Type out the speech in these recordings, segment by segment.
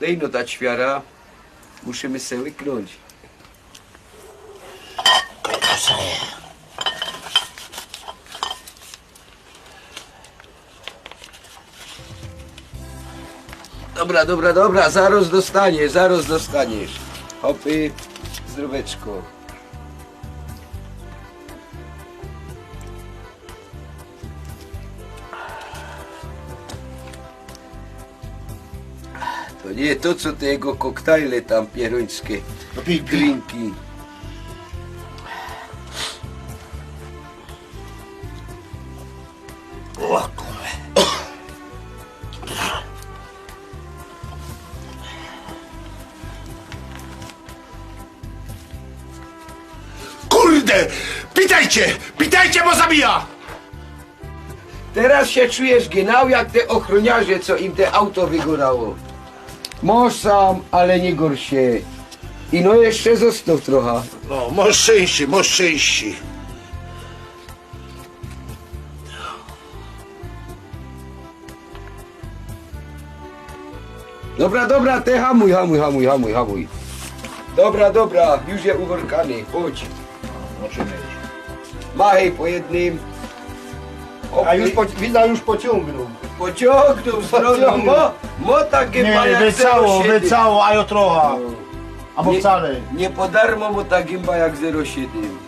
Dej no ta ćwiara. Musimy se łyknąć. Dobra, dobra, dobra, zaraz dostaniesz, zaraz dostaniesz. Hopy, zdróweczko. To nie to, co te jego koktajle tam pierońskie, No pij, pij. drinki. O, kurwa. Kurde! Pitajcie! Pitajcie, bo zabija! Teraz się czujesz genau jak te ochroniarze, co im te auto wygorało. Możesz sam, ale nie gorsz się. I no jeszcze zostaw trochę. No, masz szczęście, masz szczęście. Dobra, dobra, te hamuj, hamuj, hamuj, hamuj, hamuj. Dobra, dobra, już je uworkany, chodź. Może mieć. Machaj po jednym. A już po, widać już pociągnął. Pociągnął stroną, mo, mo takie Nie, jak wycało, 07. wycało, a jo trochę. No. Albo Nie- wcale. Nie podarmo mu ta gimba jak 07.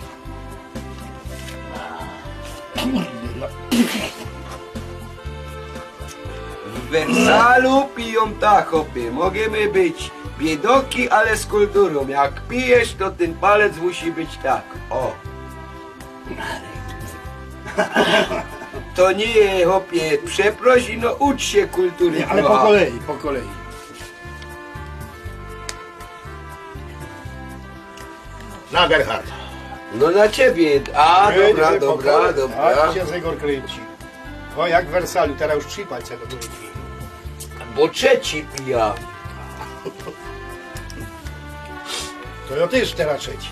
W Wersalu piją tak, hopy. Możemy być biedoki, ale z kulturą. Jak pijesz, to ten palec musi być tak. O. To nie, hopie, przeprosi, no ucz się kultury. Nie, ale po kolei, po kolei. Na Gerhard. No na ciebie. A, dobra, po dobra, kolei. dobra. A się Zegor kręci. O, jak w Wersalu, teraz już trzy palce do góry. Bo trzeci pija. To ja też teraz trzeci.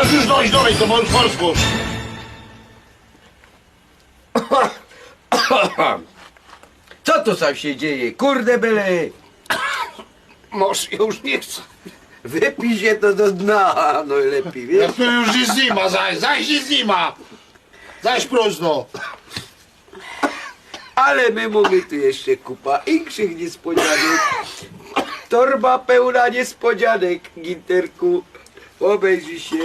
Możesz już dojść dalej, to możesz rozgłos. Co to tam się dzieje? Kurde byle! Może, ja już nie chcę. Wypij się to do dna, no i lepiej, Ja wiesz? tu już nic nie ma, zaś, zaś nic nie ma. Zaś próżno. Ale my mamy tu jeszcze kupa inkszych niespodzianek. Torba pełna niespodzianek, Ginterku. Obejrzyj się.